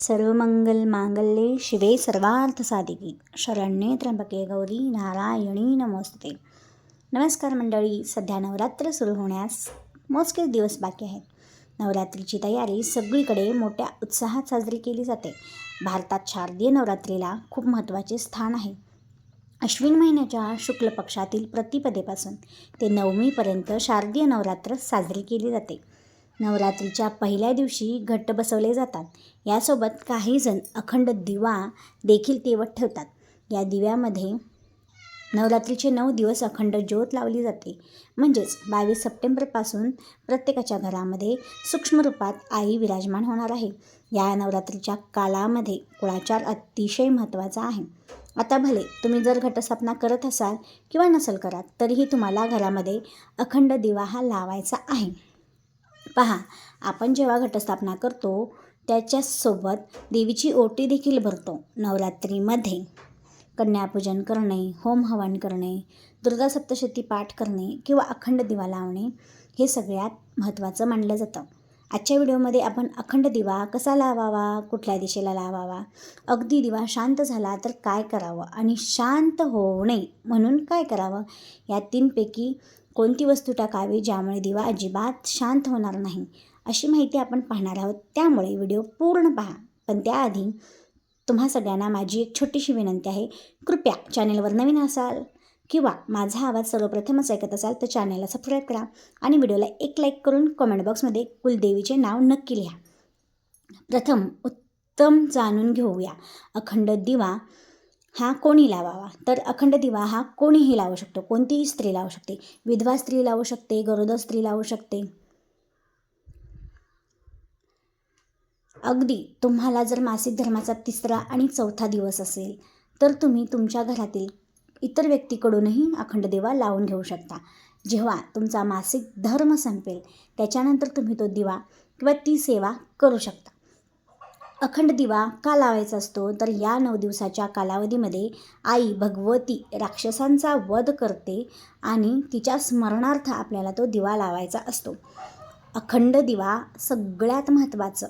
सर्वमंगल मांगल्ये शिवे सर्वार्थ साधिकी शरण्ये त्र्यंबके गौरी नारायणी नमोस्तुते। नमस्कार मंडळी सध्या नवरात्र सुरू होण्यास मोजकेच दिवस बाकी आहेत. नवरात्रीची तयारी सगळीकडे मोठ्या उत्साहात साजरी केली जाते. भारतात शारदीय नवरात्रीला खूप महत्त्वाचे स्थान आहे. अश्विन महिन्याच्या शुक्ल पक्षातील प्रतिपदेपासून ते नवमीपर्यंत शारदीय नवरात्र साजरी केली जाते. नवरात्रीच्या पहिल्या दिवशी घट्ट बसवले जातात. यासोबत काहीजण अखंड दिवा देखील तेवत ठेवतात. या दिव्यामध्ये नवरात्रीचे नऊ दिवस अखंड ज्योत लावली जाते. म्हणजेच बावीस सप्टेंबरपासून प्रत्येकाच्या घरामध्ये सूक्ष्म रूपात आई विराजमान होणार आहे. या नवरात्रीच्या कालामध्ये कुळाचार अतिशय महत्त्वाचा आहे. आता भले तुम्ही जर घटस्थापना करत असाल किंवा नसल करत तरीही तुम्हाला घरामध्ये अखंड दिवा हा लावायचा आहे. पहा आपण जेव्हा घटस्थापना करतो त्याच्यासोबत देवीची ओटी देखील भरतो नवरात्रीमध्ये. कन्यापूजन करणे होम हवन करणे दुर्गा सप्तशती पाठ करणे किंवा अखंड दिवा लावणे हे सगळ्यात महत्त्वाचं मानलं जातं. आजच्या व्हिडिओमध्ये आपण अखंड दिवा कसा लावावा कुठल्या दिशेला लावावा अगदी दिवा शांत झाला तर काय करावं आणि शांत होऊ नये म्हणून काय करावं या तीनपैकी कोणती वस्तू टाकावी ज्यामुळे दिवा अजिबात शांत होणार नाही? अशी माहिती आपण पाहणार आहोत. त्यामुळे व्हिडिओ पूर्ण पहा. पण त्याआधी तुम्हा सगळ्यांना माझी एक छोटीशी विनंती आहे. कृपया चॅनेलवर नवीन असाल किंवा माझा आवाज सर्वप्रथमच ऐकत असाल तर चॅनलला सबस्क्राईब करा आणि व्हिडिओला एक लाईक करून कमेंट बॉक्समध्ये कुलदेवीचे नाव नक्की लिहा. प्रथम उत्तम जाणून घेऊया. अखंड दिवा हा कोणी लावावा? तर अखंड दिवा हा कोणीही लावू शकतो. कोणतीही स्त्री लावू शकते. विधवा स्त्री लावू शकते. गरोदर स्त्री लावू शकते. अगदी तुम्हाला जर मासिक धर्माचा तिसरा आणि चौथा दिवस असेल तर तुम्ही तुमच्या घरातील इतर व्यक्तीकडूनही अखंड दिवा लावून घेऊ शकता. जेव्हा तुमचा मासिक धर्म संपेल त्याच्यानंतर तुम्ही तो दिवा किंवा ती सेवा करू शकता. अखंड दिवा का लावायचा असतो? तर या नऊ दिवसाच्या कालावधीमध्ये आई भगवती राक्षसांचा वध करते आणि तिच्या स्मरणार्थ आपल्याला तो दिवा लावायचा असतो. अखंड दिवा सगळ्यात महत्त्वाचं.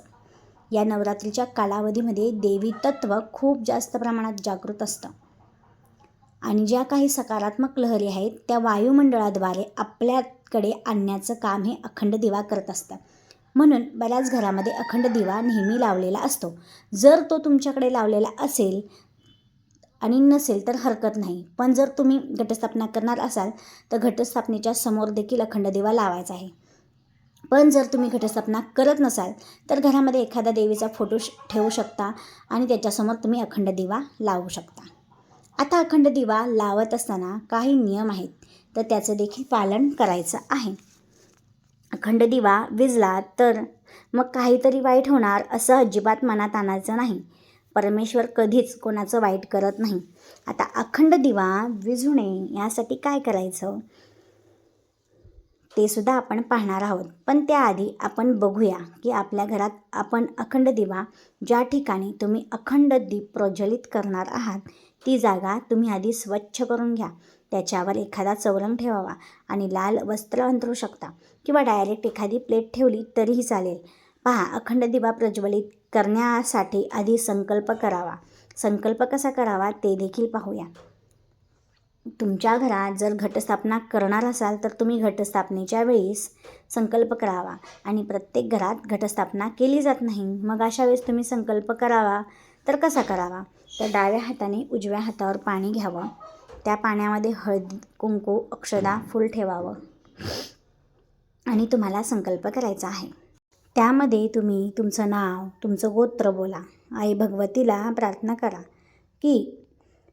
या नवरात्रीच्या कालावधीमध्ये देवी तत्व खूप जास्त प्रमाणात जागृत असतं. आणि ज्या काही सकारात्मक लहरी आहेत त्या वायुमंडळाद्वारे आपल्याकडे आणण्याचं काम हे अखंड दिवा करत असतं. म्हणून बऱ्याच घरामध्ये अखंड दिवा नेहमी लावलेला असतो. जर तो तुमच्याकडे लावलेला असेल आणि नसेल तर हरकत नाही. पण जर तुम्ही घटस्थापना करणार असाल तर घटस्थापनेच्या समोर देखील अखंड दिवा लावायचा आहे. पण जर तुम्ही घटस्थापना करत नसाल तर घरामध्ये एखादा देवीचा फोटो ठेवू शकता आणि त्याच्यासमोर तुम्ही अखंड दिवा लावू शकता. आता अखंड दिवा लावत असताना काही नियम आहेत. तर त्याचं देखील पालन करायचं आहे. अखंड दिवा विजला तर मग काहीतरी वाईट होणार असं अजिबात मनात आणायचं नाही. परमेश्वर कधीच कोणाचं वाईट करत नाही. आता अखंड दिवा विझू नये यासाठी काय करायचं? ते सुद्धा आपण पाहणार आहोत. पण त्याआधी आपण बघूया की आपल्या घरात आपण अखंड दिवा ज्या ठिकाणी तुम्ही अखंड दीप प्रज्वलित करणार आहात ती जागा तुम्ही आधी स्वच्छ करून घ्या. त्याच्यावर एखादा चौरंग ठेवावा आणि लाल वस्त्र अंतरू शकता किंवा डायरेक्ट एखादी प्लेट ठेवली तरीही चालेल. पहा अखंड दिवा प्रज्वलित करण्यासाठी आधी संकल्प करावा. संकल्प कसा करावा ते देखील पाहूया. तुमच्या घरात जर घटस्थापना करणार असाल तर तुम्ही घटस्थापनेच्या वेळेस संकल्प करावा आणि प्रत्येक घरात घटस्थापना केली जात नाही. मग अशा वेळेस तुम्ही संकल्प करावा तर कसा करावा? तर डाव्या हाताने उजव्या हातावर पाणी घ्यावं. त्या पाण्यामध्ये हळदी कुंकू अक्षदा फूल ठेवावं. आणि तुम्हाला संकल्प करायचा आहे. त्यामध्ये तुम्ही तुमचं नाव तुमचं गोत्र बोला. आई भगवतीला प्रार्थना करा की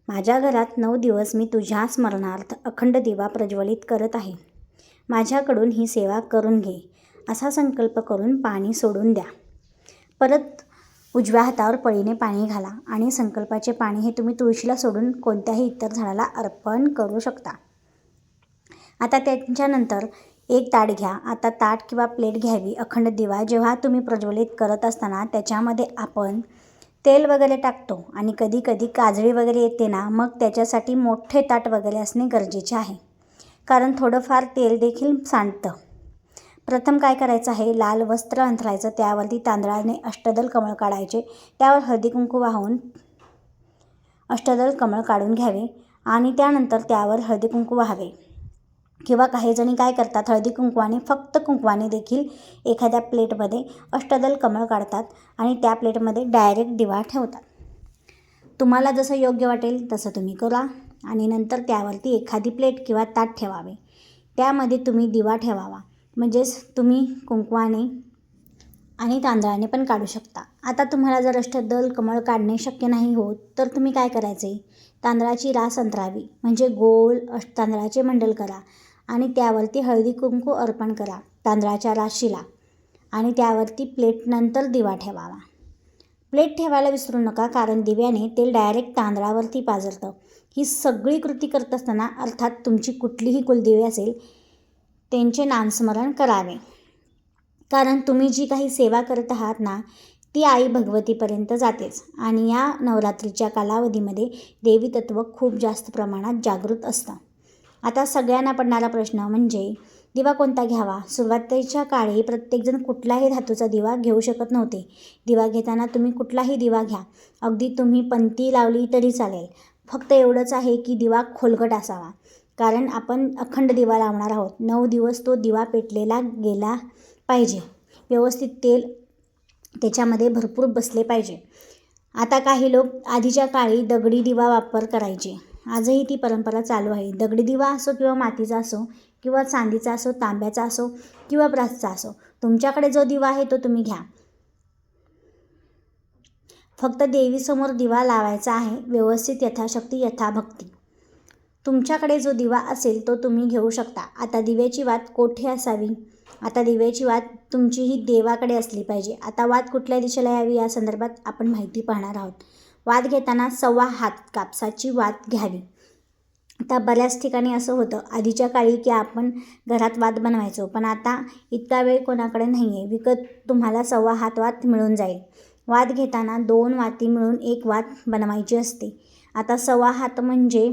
माझ्या घरात नऊ दिवस मी तुझ्या स्मरणार्थ अखंड दिवा प्रज्वलित करत आहे. माझ्याकडून ही सेवा करून घे. असा संकल्प करून पाणी सोडून द्या. परत उजव्या हातावर पळीने पाणी घाला आणि संकल्पाचे पाणी हे तुम्ही तुळशीला सोडून कोणत्याही इतर झाडाला अर्पण करू शकता. आता त्यांच्यानंतर एक ताट घ्या. आता ताट किंवा प्लेट घ्यावी. अखंड दिवा जेव्हा तुम्ही प्रज्वलित करत असताना त्याच्यामध्ये आपण तेल वगैरे टाकतो आणि कधी कधी काजळी वगैरे येते ना मग त्याच्यासाठी मोठे ताट वगैरे असणे गरजेचे आहे. कारण थोडंफार तेल देखील सांडतं. प्रथम काय करायचं आहे? लाल वस्त्र अंथरायचं त्यावरती तांदळाने अष्टदल कमळ काढायचे. त्यावर हळदी कुंकू वाहून अष्टदल कमळ काढून घ्यावे आणि त्यानंतर त्यावर हळदी कुंकू वाहावे. किंवा काही जणी काय करतात? हळदी कुंकवाने फक्त कुंकवाने देखील एखाद्या प्लेटमध्ये अष्टदल कमळ काढतात आणि त्या प्लेटमध्ये डायरेक्ट दिवा ठेवतात. तुम्हाला जसं योग्य वाटेल तसं तुम्ही करा आणि नंतर त्यावरती एखादी प्लेट किंवा ताट ठेवावे. त्यामध्ये तुम्ही दिवा ठेवावा. म्हणजेच तुम्ही कुंकवाने आणि तांदळाने पण काढू शकता. आता तुम्हाला जर अष्टदल कमळ काढणे शक्य नाही होत तर तुम्ही काय करायचे? तांदळाची रास अंतरावी म्हणजे गोल अष्ट तांदळाचे मंडल करा आणि त्यावरती हळदी कुंकू अर्पण करा तांदळाच्या राशीला आणि त्यावरती प्लेटनंतर दिवा ठेवावा. प्लेट ठेवायला विसरू नका कारण दिव्याने तेल डायरेक्ट तांदळावरती पाजरतं ही सगळी कृती करत असताना अर्थात तुमची कुठलीही कुलदेवी असेल त्यांचे नामस्मरण करावे. कारण तुम्ही जी काही सेवा करत आहात ना ती आई भगवतीपर्यंत जातेच. आणि या नवरात्रीच्या कालावधीमध्ये देवी तत्व खूप जास्त प्रमाणात जागृत असतं. आता सगळ्यांना पडणारा प्रश्न म्हणजे दिवा कोणता घ्यावा? सुरुवातीच्या काळी प्रत्येकजण कुठलाही धातूचा दिवा घेऊ शकत नव्हते. दिवा घेताना तुम्ही कुठलाही दिवा घ्या. अगदी तुम्ही पंती लावली तरी चालेल. फक्त एवढंच आहे की दिवा खोलगट असावा. कारण आपण अखंड दिवा लावणार आहोत. नऊ दिवस तो दिवा पेटलेला गेला पाहिजे. व्यवस्थित तेल त्याच्यामध्ये भरपूर बसले पाहिजे. आता काही लोक आधीच्या काळी दगडी दिवा वापर करायचे. आजही ती परंपरा चालू आहे. दगडी दिवा असो किंवा मातीचा असो किंवा चांदीचा असो तांब्याचा असो किंवा ब्रासचा असो तुमच्याकडे जो दिवा आहे तो तुम्ही घ्या. फक्त देवीसमोर दिवा लावायचा आहे. व्यवस्थित यथाशक्ती यथाभक्ती. तुमच्याकडे जो दिवा असेल तो तुम्ही घेऊ शकता. आता दिव्याची वात कोठे असावी? आता दिव्याची वात तुमची ही देवाकडे असली पाहिजे. आता वात कुठल्या दिशेला यावी या संदर्भात आपण माहिती पाहणार आहोत. वाद घेताना सव्वा हात कापसाची वात घ्यावी. आता बऱ्याच ठिकाणी असं होतं. आधीच्या काळी की आपण घरात वाद बनवायचो पण आता इतका वेळ कोणाकडे नाही आहे विकत तुम्हाला सव्वा हात वात मिळून जाईल. वाद घेताना दोन वाती मिळून एक वात बनवायची असते. आता सव्वा हात म्हणजे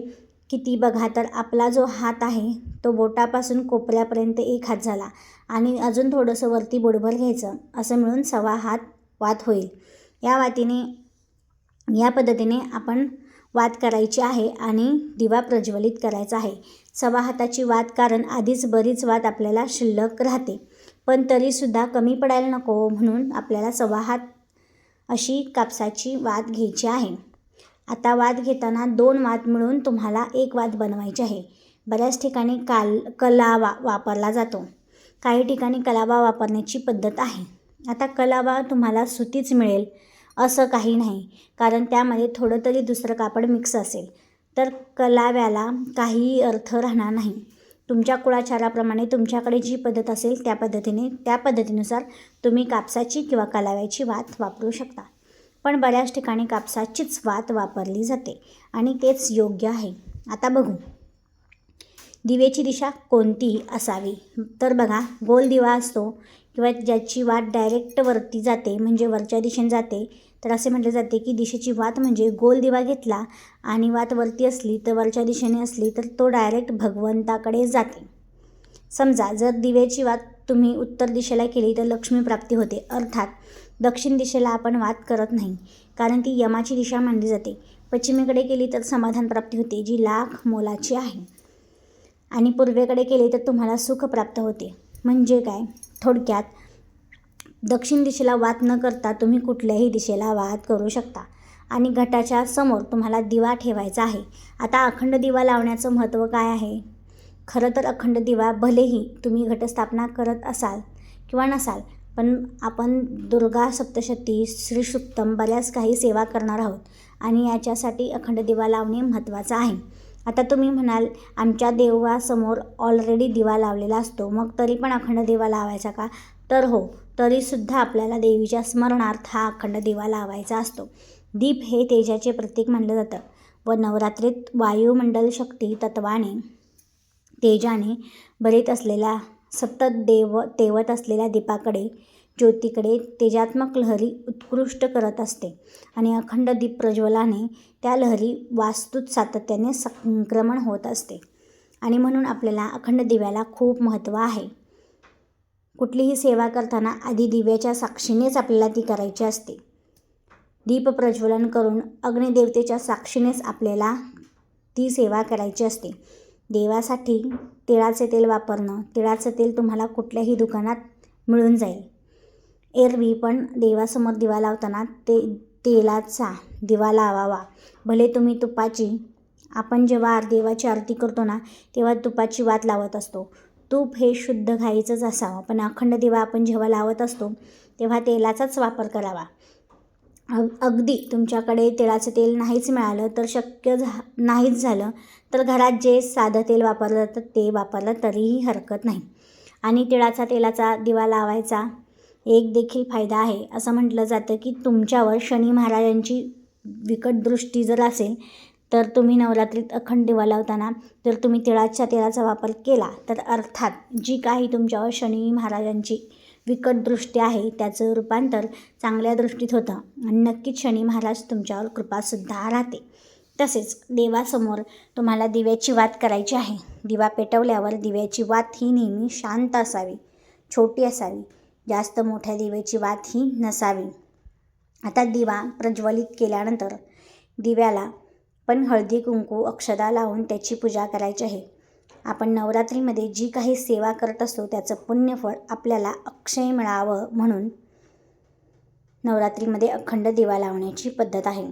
किती बघा तर आपला जो हात आहे तो बोटापासून कोपऱ्यापर्यंत एक हात झाला आणि अजून थोडंसं वरती बुडभर घ्यायचं असं मिळून सवा हात वात होईल. या वातीने या पद्धतीने आपण वात करायची आहे आणि दिवा प्रज्वलित करायचा आहे. सवा हाताची वात कारण आधीच बरीच वात आपल्याला शिल्लक राहते पण तरीसुद्धा कमी पडायला नको म्हणून आपल्याला सवा हात अशी कापसाची वात घ्यायची आहे. आता वाद घेताना दोन वाद मिळून तुम्हाला एक वाद बनवायची आहे. बऱ्याच ठिकाणी काल कलावा वापरला जातो. काही ठिकाणी कलावा वापरण्याची पद्धत आहे. आता कलावा तुम्हाला सुतीच मिळेल असं काही नाही. कारण त्यामध्ये थोडं तरी दुसरं कापड मिक्स असेल. तर कलाव्याला काहीही अर्थ राहणार नाही. तुमच्या कुळाचाराप्रमाणे तुमच्याकडे जी पद्धत असेल त्या पद्धतीने त्या पद्धतीनुसार तुम्ही कापसाची किंवा कलाव्याची वात वापरू शकता. पण बऱ्याच ठिकाणी कापसाचीच वात वापरली जाते आणि तेच योग्य आहे. आता बघू. दिवेची दिशा कोणती असावी? तर बघा गोल दिवा असतो किंवा ज्याची वाट डायरेक्ट वरती जाते म्हणजे वरच्या दिशेने जाते. तर असे म्हटले जाते की दिशेची वात म्हणजे गोल दिवा घेतला आणि वात वरती असली तर वरच्या दिशेने असली तर तो डायरेक्ट भगवंताकडे जाते. समजा जर दिव्याची वात तुम्ही उत्तर दिशेला केली तर लक्ष्मी प्राप्ती होते. अर्थात दक्षिण दिशेला आपण वाद करत नाही कारण ती यमाची दिशा मानली जाते. पश्चिमेकडे केली तर समाधान प्राप्ती होते जी लाख मोलाची आहे. आणि पूर्वेकडे केली तर तुम्हाला सुख प्राप्त होते. म्हणजे काय? थोडक्यात दक्षिण दिशेला वाद न करता तुम्ही कुठल्याही दिशेला वाद करू शकता. आणि घटाच्या समोर तुम्हाला दिवा ठेवायचा आहे. आता अखंड दिवा लावण्याचं महत्त्व काय आहे? खरं तर अखंड दिवा भलेही तुम्ही घटस्थापना करत असाल किंवा नसाल पण आपण दुर्गा सप्तशती श्रीसुक्तम बऱ्याच काही सेवा करणार आहोत आणि याच्यासाठी अखंड दिवा लावणे महत्त्वाचं आहे. आता तुम्ही म्हणाल आमच्या देवासमोर ऑलरेडी दिवा लावलेला असतो मग तरी पण अखंड दिवा लावायचा का? तर हो तरीसुद्धा आपल्याला देवीच्या स्मरणार्थ हा अखंड दिवा लावायचा असतो. दीप हे तेजाचे प्रतीक मानलं जातं व नवरात्रीत वायुमंडल शक्ती तत्वाने तेजाने भरीत असलेला सतत देव तेवत असलेल्या दीपाकडे ज्योतीकडे तेजात्मक लहरी उत्कृष्ट करत असते आणि अखंड दीप प्रज्वलाने त्या लहरी वास्तूत सातत्याने संक्रमण होत असते. आणि म्हणून आपल्याला अखंड दिव्याला खूप महत्त्व आहे. कुठलीही सेवा करताना आधी दिव्याच्या साक्षीनेच आपल्याला ती करायची असते. दीप प्रज्वलन करून अग्निदेवतेच्या साक्षीनेच आपल्याला ती सेवा करायची असते. देवासाठी तिळाचे तेल वापरणं. तिळाचं तेल तुम्हाला कुठल्याही दुकानात मिळून जाईल. एरवी पण देवासमोर दिवा लावताना ते तेलाचा दिवा लावावा. भले तुम्ही तुपाची आपण जेव्हा देवाची आरती करतो ना तेव्हा तुपाची वात लावत असतो. तूप हे शुद्ध घाईचंच असावं. पण अखंड दिवा आपण जेव्हा लावत असतो तेव्हा तेलाचाच वापर करावा. अग अगदी तुमच्याकडे तिळाचं तेल नाहीच मिळालं तर शक्य झा नाहीच झालं तर घरात जे साधं तेल वापरलं जातं ते वापरलं तरीही हरकत नाही. आणि तिळाचा तेलाचा दिवा लावायचा एक देखील फायदा आहे. असं म्हटलं जातं की तुमच्यावर शनी महाराजांची विकट दृष्टी जर असेल तर तुम्ही नवरात्रीत अखंड दिवा लावताना जर तुम्ही तिळाच्या तेलाचा वापर केला तर अर्थात जी काही तुमच्यावर शनी महाराजांची विकट दृष्टी आहे त्याचं रूपांतर चांगल्या दृष्टीत होतं. आणि नक्कीच शनी महाराज तुमच्यावर कृपासुद्धा राहते. तसेच देवासमोर तुम्हाला दिव्याची वात करायची आहे. दिवा पेटवल्यावर दिव्याची वात ही नेहमी शांत असावी छोटी असावी. जास्त मोठ्या दिव्याची वात ही नसावी. आता दिवा प्रज्वलित केल्यानंतर दिव्याला पण हळदी कुंकू अक्षदा लावून त्याची पूजा करायची आहे. आपण नवरात्रीमध्ये जी काही सेवा करत असतो त्याचं पुण्यफळ आपल्याला अक्षय मिळावं म्हणून नवरात्रीमध्ये अखंड दिवा लावण्याची पद्धत आहे.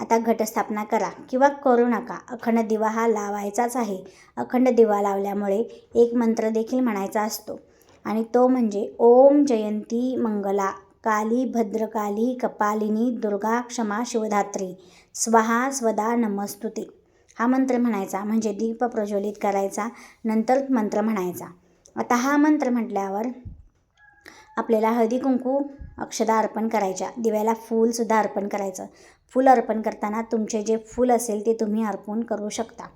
आता घटस्थापना करा किंवा करू नका. अखंड दिवा हा लावायचाच आहे. अखंड दिवा लावल्यामुळे एक मंत्र देखील म्हणायचा असतो. आणि तो म्हणजे ओम जयंती मंगला काली भद्रकाली कपालिनी दुर्गा क्षमा शिवधात्री स्वाहा स्वदा नमस्तुते. हा मंत्र म्हणायचा म्हणजे दीप प्रज्वलित करायचा नंतर मंत्र म्हणायचा. आता हा मंत्र म्हटल्यावर आपल्याला हळदी कुंकू अक्षदा अर्पण करायच्या दिव्याला फूलसुद्धा अर्पण करायचं. फूल अर्पण करताना तुमचे जे फूल असेल ते तुम्ही अर्पण करू शकता.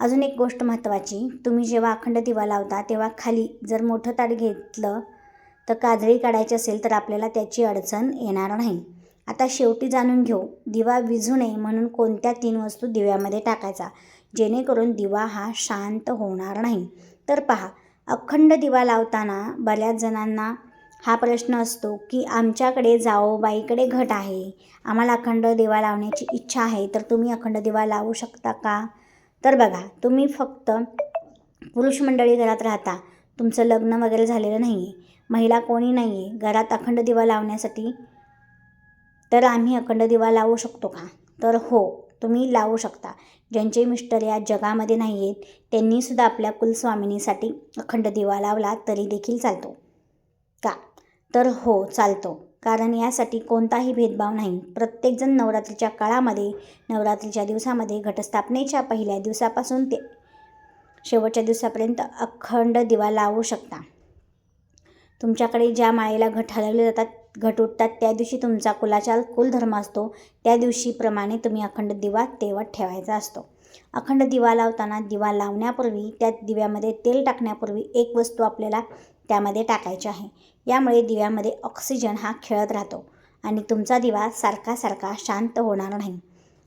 अजून एक गोष्ट महत्त्वाची तुम्ही जेव्हा अखंड दिवा लावता तेव्हा खाली जर मोठं ताट घेतलं तर काजळी काढायची असेल तर आपल्याला त्याची अडचण येणार नाही. आता शेवटी जाणून घेऊ दिवा विझू नये म्हणून कोणत्या तीन वस्तू दिव्यामध्ये टाकायचा? जेणेकरून दिवा हा शांत होणार नाही. तर पहा अखंड दिवा लावताना बऱ्याच जणांना हा प्रश्न असतो की आमच्याकडे जाओबाईकडे घट आहे. आम्हाला अखंड दिवा लावण्याची इच्छा आहे तर तुम्ही अखंड दिवा लावू शकता का? तर बघा तुम्ही फक्त पुरुष मंडळी घरात राहता. तुमचं लग्न वगैरे झालेलं नाही आहे महिला कोणी नाही आहे घरात अखंड दिवा लावण्यासाठी तर आम्ही अखंड दिवा लावू शकतो का? तर हो तुम्ही लावू शकता. ज्यांचे मिस्टर या जगामध्ये नाही आहेत त्यांनीसुद्धा आपल्या कुलस्वामिनीसाठी अखंड दिवा लावला तरी देखील चालतो. तर हो चालतो. कारण यासाठी कोणताही भेदभाव नाही. प्रत्येकजण नवरात्रीच्या काळामध्ये नवरात्रीच्या दिवसामध्ये घटस्थापनेच्या पहिल्या दिवसापासून ते शेवटच्या दिवसापर्यंत अखंड दिवा लावू शकता. तुमच्याकडे ज्या माळेला घट हलवले जातात घट उठतात त्या दिवशी तुमचा कुलाचार कुलधर्म असतो. त्या दिवशीप्रमाणे तुम्ही अखंड दिवा तेवत ठेवायचा असतो. अखंड दिवा लावताना दिवा लावण्यापूर्वी त्या दिव्यामध्ये तेल टाकण्यापूर्वी एक वस्तू आपल्याला त्यामध्ये टाकायचे आहे. यामुळे दिव्यामध्ये ऑक्सिजन हा खेळत राहतो आणि तुमचा दिवा सारखा सारखा शांत होणार नाही.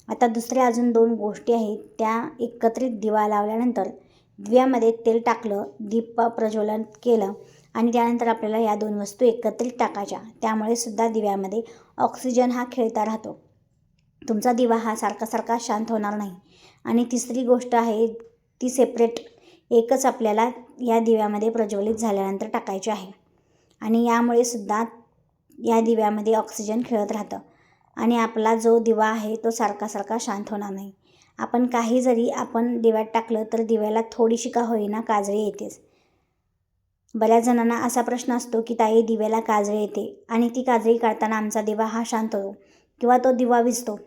आता दुसऱ्या अजून दोन गोष्टी आहेत. त्या एकत्रित दिवा लावल्यानंतर दिव्यामध्ये तेल टाकलं दीप प्रज्वलन केलं आणि त्यानंतर आपल्याला या दोन वस्तू एकत्रित टाकायच्या. त्यामुळे सुद्धा दिव्यामध्ये ऑक्सिजन हा खेळता राहतो. तुमचा दिवा हा सारखा सारखा शांत होणार नाही. आणि तिसरी गोष्ट आहे ती सेपरेट एकच आपल्याला या दिव्यामध्ये प्रज्वलित झाल्यानंतर टाकायचे आहे. आणि यामुळे सुद्धा या दिव्यामध्ये ऑक्सिजन खेळत राहतं. आणि आपला जो दिवा आहे तो सारखा सारखा शांत होणार नाही. आपण काही जरी आपण दिव्यात टाकलं तर दिव्याला थोडीशी का होईना काजळी येतेच. बऱ्याच जणांना असा प्रश्न असतो की ताई दिव्याला काजळी येते आणि ती काजळी काढताना आमचा दिवा हा शांत होतो किंवा तो दिवा विजतो.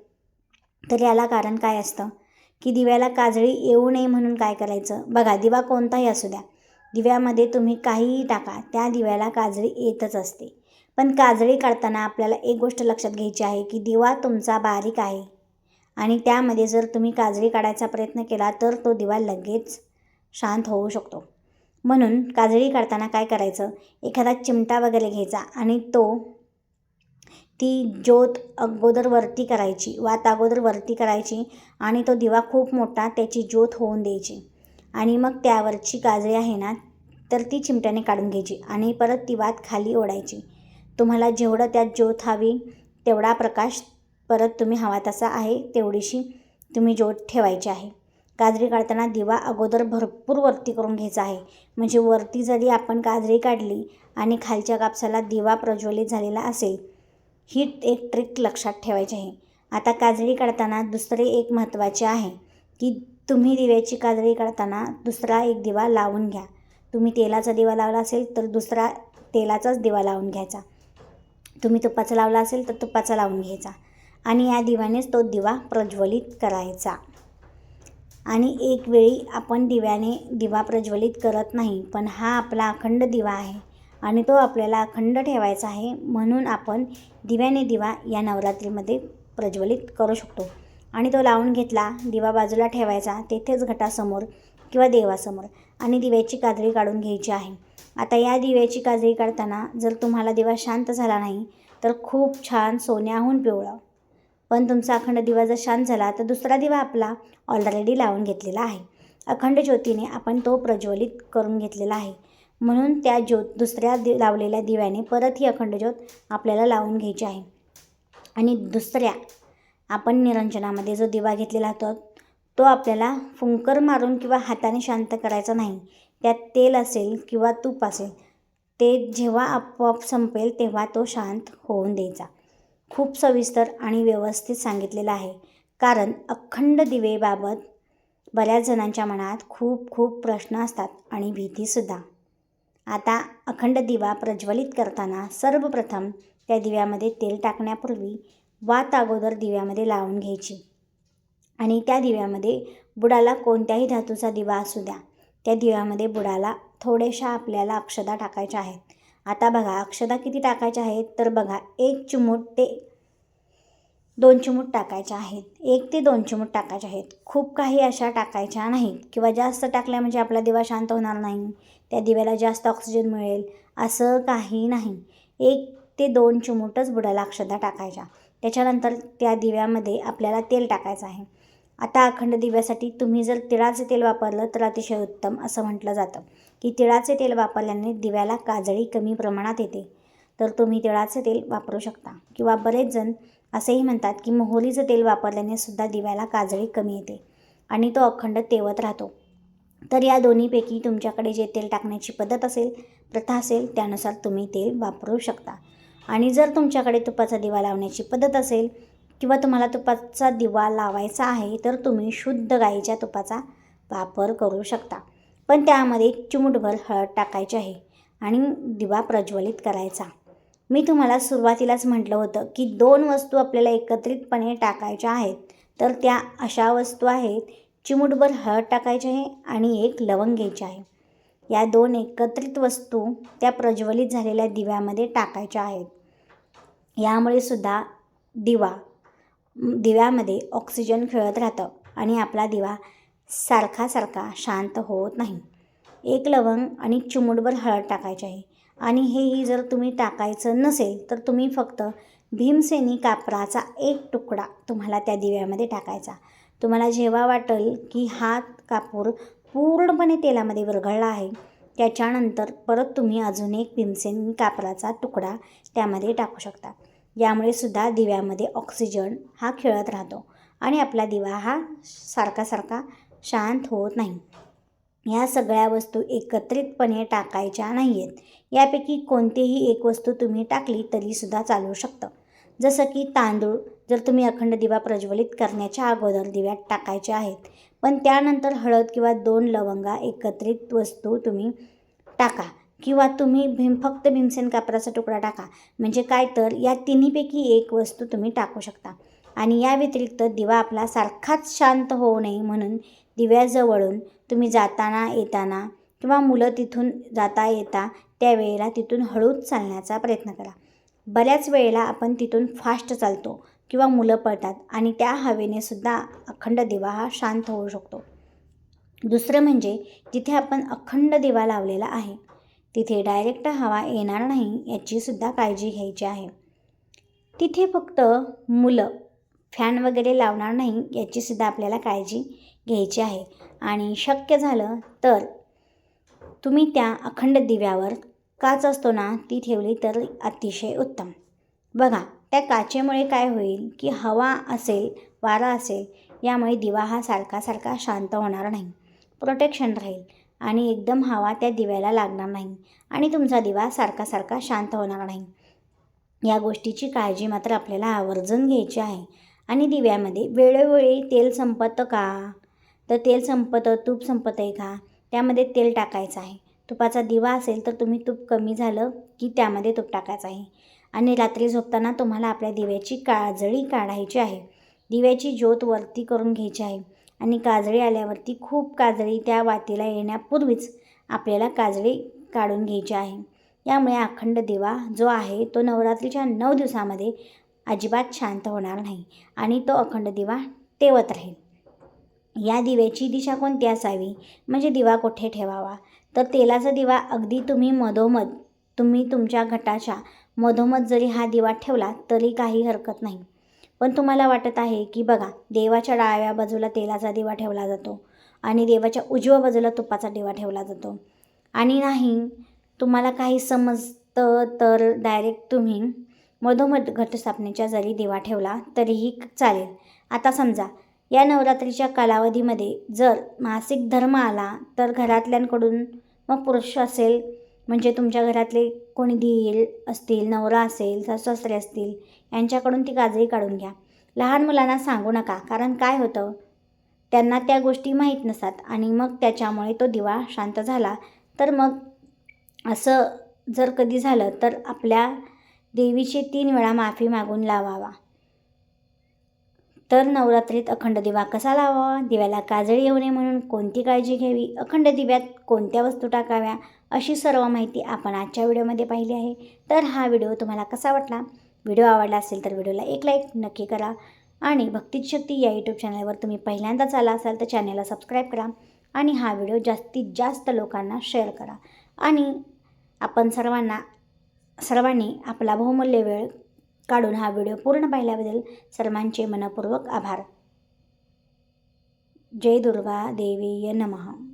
तर याला कारण काय असतं? की दिव्याला काजळी येऊ नये म्हणून काय करायचं? बघा दिवा कोणताही असू द्या. दिव्यामध्ये तुम्ही काहीही टाका त्या दिव्याला काजळी येतच असते. पण काजळी काढताना आपल्याला एक गोष्ट लक्षात घ्यायची आहे की दिवा तुमचा बारीक आहे. आणि त्यामध्ये जर तुम्ही काजळी काढायचा प्रयत्न केला तर तो दिवा लगेच शांत होऊ शकतो. म्हणून काजळी काढताना काय करायचं? एखादा चिमटा वगैरे घ्यायचा आणि तो ती ज्योत अगोदर वरती करायची वात अगोदर वरती करायची आणि तो दिवा खूप मोठा त्याची ज्योत होऊन द्यायची. आणि मग त्यावरची काजळी आहे ना तर ती चिमट्याने काढून घ्यायची आणि परत ती वात खाली ओढायची. तुम्हाला जेवढं त्यात ज्योत हवी तेवढा प्रकाश परत तुम्ही हवा तसा आहे तेवढीशी तुम्ही ज्योत ठेवायची आहे. काजरी काढताना दिवा अगोदर भरपूर वरती करून घ्यायचा आहे. म्हणजे वरती जरी आपण काजरी काढली आणि खालच्या कापसाला दिवा प्रज्वलित झालेला असेल ही एक ट्रिक लक्षात ठेवायची आहे. आता काजळी काढताना दुसरे एक महत्त्वाचे आहे की तुम्ही दिव्याची काजळी काढताना दुसरा एक दिवा लावून घ्या. तुम्ही तेलाचा दिवा लावला असेल तर दुसरा तेलाचाच दिवा लावून घ्यायचा. तुम्ही तुपाचा लावला असेल तर तुपाचा लावून घ्यायचा. आणि या दिव्यानेच तो दिवा प्रज्वलित करायचा. आणि एक वेळी आपण दिव्याने दिवा प्रज्वलित करत नाही पण हा आपला अखंड दिवा आहे. आणि तो आपल्याला अखंड ठेवायचा आहे म्हणून आपण दिव्याने दिवा या नवरात्रीमध्ये प्रज्वलित करू शकतो. आणि तो लावून घेतला दिवा बाजूला ठेवायचा तेथेच घटासमोर किंवा देवासमोर आणि दिव्याची काजळी काढून घ्यायची आहे. आता या दिव्याची काजळी काढताना जर तुम्हाला दिवा शांत झाला नाही तर खूप छान सोन्याहून पिवळं. पण तुमचा अखंड दिवा जर शांत झाला तर दुसरा दिवा आपला ऑलरेडी लावून घेतलेला आहे. अखंड ज्योतीने आपण तो प्रज्वलित करून घेतलेला आहे. म्हणून त्या ज्योत दुसऱ्या दि लावलेल्या दिव्याने परत ही अखंड ज्योत आपल्याला लावून घ्यायची आहे. आणि दुसऱ्या आपण निरंजनामध्ये जो दिवा घेतलेला होता तो आपल्याला फुंकर मारून किंवा हाताने शांत करायचा नाही. त्यात तेल असेल किंवा तूप असेल ते जेव्हा आपोआप संपेल तेव्हा तो शांत होऊन द्यायचा. खूप सविस्तर आणि व्यवस्थित सांगितलेलं आहे. कारण अखंड दिवेबाबत बऱ्याच जणांच्या मनात खूप खूप प्रश्न असतात आणि भीतीसुद्धा आता अखंड दिवा प्रज्वलित करताना सर्वप्रथम त्या दिव्यामध्ये तेल टाकण्यापूर्वी वात अगोदर दिव्यामध्ये लावून घ्यायची. आणि त्या दिव्यामध्ये बुडाला कोणत्याही धातूचा दिवा असू द्या. त्या दिव्यामध्ये बुडाला थोड्याशा आपल्याला अक्षदा टाकायच्या आहेत. आता बघा अक्षदा किती टाकायच्या आहेत? तर बघा एक चिमूट ते दोन चिमूट टाकायच्या आहेत. एक ते दोन चिमूट टाकायच्या आहेत. खूप काही अशा टाकायच्या नाहीत किंवा जास्त टाकल्या म्हणजे आपला दिवा शांत होणार नाही. त्या दिव्याला जास्त ऑक्सिजन मिळेल असं काही नाही. एक ते दोन चिमूटच बुडाला अक्षदा टाकायच्या. त्याच्यानंतर त्या दिव्यामध्ये आपल्याला तेल टाकायचं आहे. आता अखंड दिव्यासाठी तुम्ही जर तिळाचे तेल वापरलं तर अतिशय उत्तम असं म्हटलं जातं की तिळाचे तेल वापरल्याने दिव्याला काजळी कमी प्रमाणात येते. तर तुम्ही तिळाचे तेल वापरू शकता. किंवा बरेच जण असेही म्हणतात की मोहरीचं तेल वापरल्याने सुद्धा दिव्याला काजळी कमी येते आणि तो अखंड तेवत राहतो. तर या दोन्हीपैकी तुमच्याकडे जे तेल टाकण्याची पद्धत असेल प्रथा असेल त्यानुसार तुम्ही तेल वापरू शकता. आणि जर तुमच्याकडे तुपाचा दिवा लावण्याची पद्धत असेल किंवा तुम्हाला तुपाचा दिवा लावायचा आहे तर तुम्ही शुद्ध गाईच्या तुपाचा वापर करू शकता. पण त्यामध्ये चिमूटभर हळद टाकायची आहे आणि दिवा प्रज्वलित करायचा. मी तुम्हाला सुरुवातीलाच म्हटलं होतं की दोन वस्तू आपल्याला एकत्रितपणे टाकायच्या आहेत तर त्या अशा वस्तू आहेत चिमूटभर हळद टाकायची आहे आणि एक लवंग घ्यायची आहे. या दोन एकत्रित वस्तू त्या प्रज्वलित झालेल्या दिव्यामध्ये टाकायच्या आहेत. यामुळे सुद्धा दिवा दिव्यामध्ये ऑक्सिजन खेळत राहतं आणि आपला दिवा सारखा सारखा शांत होत नाही. एक लवंग आणि चिमूटभर हळद टाकायची आहे. आणि हेही जर तुम्ही टाकायचं नसेल तर तुम्ही फक्त भीमसेनी कापराचा एक तुकडा तुम्हाला त्या दिव्यामध्ये टाकायचा. तुम्हाला जेव्हा वाटेल की हा कापूर पूर्णपणे तेलामध्ये विरघळला आहे त्याच्यानंतर परत तुम्ही अजून एक भीमसेन कापराचा तुकडा त्यामध्ये टाकू शकता. यामुळे सुद्धा दिव्यामध्ये ऑक्सिजन हा खेळत राहतो आणि आपला दिवा हा सारखा सारखा शांत होत नाही. ह्या सगळ्या वस्तू एकत्रितपणे टाकायच्या नाही आहेत यापैकी कोणतीही एक वस्तू तुम्ही टाकली तरीसुद्धा चालू शकतं. जसं की तांदूळ जर तुम्ही अखंड दिवा प्रज्वलित करण्याच्या अगोदर दिव्यात टाकायचे आहेत. पण त्यानंतर हळद किंवा दोन लवंगा एकत्रित वस्तू तुम्ही टाका किंवा तुम्ही भीम फक्त भीमसेन कापराचा तुकडा टाका. म्हणजे काय तर या तिन्हीपैकी एक वस्तू तुम्ही टाकू शकता. आणि या व्यतिरिक्त दिवा आपला सारखाच शांत होऊ नये म्हणून दिव्याजवळून तुम्ही जाताना येताना किंवा मुलं तिथून जाता येता त्यावेळेला तिथून हळूच चालण्याचा प्रयत्न करा. बऱ्याच वेळेला आपण तिथून फास्ट चालतो किंवा मुलं पळतात आणि त्या हवेने सुद्धा अखंड दिवा हा शांत होऊ शकतो. दुसरं म्हणजे जिथे आपण अखंड दिवा लावलेला आहे तिथे डायरेक्ट हवा येणार नाही याचीसुद्धा काळजी घ्यायची आहे. तिथे फक्त मुलं फॅन वगैरे लावणार नाही याचीसुद्धा आपल्याला काळजी घ्यायची आहे. आणि शक्य झालं तर तुम्ही त्या अखंड दिव्यावर काच असतो ना ती ठेवली तर अतिशय उत्तम. बघा त्या काचेमुळे काय होईल की हवा असेल वारा असेल यामुळे दिवा हा सारखा सारखा शांत होणार नाही. प्रोटेक्शन राहील. आणि एकदम हवा त्या दिव्याला लागणार नाही. आणि तुमचा दिवा सारखा सारखा शांत होणार नाही. या गोष्टीची काळजी मात्र आपल्याला आवर्जून घ्यायची आहे. आणि दिव्यामध्ये वेळोवेळी तेल संपतं का? तर तेल संपतं तूप संपत आहे का? त्यामध्ये तेल टाकायचं आहे. तुपाचा दिवा असेल तर तुम्ही तूप कमी झालं की त्यामध्ये तूप टाकायचं आहे. आणि रात्री झोपताना तुम्हाला आपल्या दिव्याची काजळी काढायची आहे. दिव्याची ज्योत वरती करून घ्यायची आहे. आणि काजळी आल्यावरती खूप काजळी त्या वातीला येण्यापूर्वीच आपल्याला काजळी काढून घ्यायची आहे. यामुळे अखंड दिवा जो आहे तो नवरात्रीच्या नऊ दिवसामध्ये अजिबात शांत होणार नाही आणि तो अखंड दिवा तेवत राहील. या दिव्याची दिशा कोणती असावी? म्हणजे दिवा कुठे ठेवावा? तर तेलाचा दिवा अगदी तुम्ही मधोमध तुम्ही तुमच्या घटाच्या मधोमध जरी हा दिवा ठेवला तरी काही हरकत नाही. पण तुम्हाला वाटत आहे की बघा देवाच्या डाव्या बाजूला तेलाचा दिवा ठेवला जातो आणि देवाच्या उजव्या बाजूला तुपाचा दिवा ठेवला जातो. आणि नाही तुम्हाला काही समजतं तर डायरेक्ट तुम्ही मधोमध घटस्थापनेच्या जरी दिवा ठेवला तरीही चालेल. आता समजा या नवरात्रीच्या कालावधीमध्ये जर मासिक धर्म आला तर घरातल्यांकडून मग पुरुष असेल म्हणजे तुमच्या घरातले कोणी धीर असतील नवरा असेल सासरे असतील यांच्याकडून ती गाजरी काढून घ्या. लहान मुलांना सांगू नका कारण काय होतं? त्यांना त्या गोष्टी माहीत नसतात आणि मग त्याच्यामुळे तो दिवा शांत झाला. तर मग असं जर कधी झालं तर आपल्या देवीची तीन वेळा माफी मागून लावावा. तर नवरात्रीत अखंड दिवा कसा लावावा? दिव्याला काजळी येऊ नये म्हणून कोणती काळजी घ्यावी? अखंड दिव्यात कोणत्या वस्तू टाकाव्या? अशी सर्व माहिती आपण आजच्या व्हिडिओमध्ये पाहिली आहे. तर हा व्हिडिओ तुम्हाला कसा वाटला? व्हिडिओ आवडला असेल तर व्हिडिओला एक लाईक नक्की करा. आणि भक्तीत शक्ती या यूट्यूब चॅनलवर तुम्ही पहिल्यांदाच आला असाल तर चॅनलला सबस्क्राईब करा. आणि हा व्हिडिओ जास्तीत जास्त लोकांना शेअर करा. आणि आपण सर्वांना सर्वांनी आपला बहुमूल्य वेळ काढून हा व्हिडिओ पूर्ण पाहिल्याबद्दल सर्वांचे मनपूर्वक आभार. जय दुर्गा देवीय नमः.